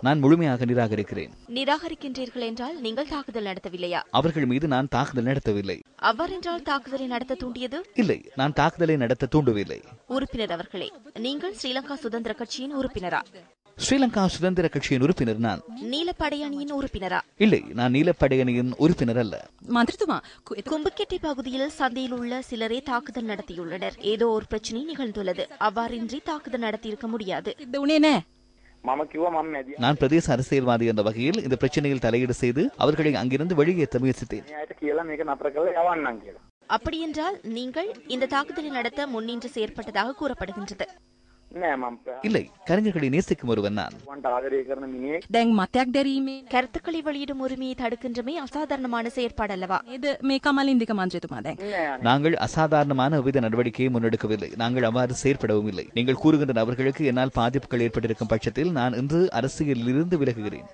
நான் முழுமையாக நிராகரிக்கிறேன். நிராகரிக்கின்றீர்கள் என்றால் நீங்கள் தாக்குதல் நடத்தவில்லையா? அவர்கள் மீது நான் தாக்குதல் நடத்தவில்லை. அவரென்றால் தாக்குதலை நடத்த தூண்டியது? இல்லை நான் தாக்குதலை நடத்த தூண்டவில்லை. உறுப்பினர் அவர்களே நீங்கள் ஸ்ரீலங்கா சுதந்திர கட்சியின் உறுப்பினரா? ஸ்ரீலங்கா சுதந்திர கட்சியின் உறுப்பினர் நான். நீலப்படையணியின் உறுப்பினரா? இல்லை நான் நீலப்படையணியின் உறுப்பினர் அல்ல. மந்திரத்துமா கும்புக்கெட்டை பகுதியில் சந்தையில் உள்ள சிலரே தாக்குதல் நடத்தியுள்ளனர். ஏதோ ஒரு பிரச்சனை நிகழ்ந்துள்ளது. அவ்வாறின்றி தாக்குதல் நடத்தியிருக்க முடியாது. நான் பிரதேச அரசியல்வாதி என்ற வகையில் இந்த பிரச்சனையில் தலையீடு செய்து அவர்களை அங்கிருந்து வெளியேற்ற முயற்சித்தேன். அப்படியென்றால் நீங்கள் இந்த தாக்குதலை நடத்த முன்னின்று செயற்பட்டதாக கூறப்படுகின்றது. இல்லை கலைஞர்களை நேசிக்கும் ஒருவன் நான். கருத்துக்களை வெளியிடும் உரிமையை தடுக்கின்றமே அசாதாரணமான செயற்பாடு அல்லவா இது மேக்காமல் இந்திக்க மாஞ்சதுமாதே நாங்கள் அசாதாரணமான வித நடவடிக்கையை முன்னெடுக்கவில்லை. நாங்கள் அவ்வாறு செயற்படவும் இல்லை. நீங்கள் கூறுகின்ற நபர்களுக்கு என்னால் பாதிப்புகள் ஏற்பட்டிருக்கும் பட்சத்தில் நான் இன்று அரசியலில் இருந்து விலகுகிறேன்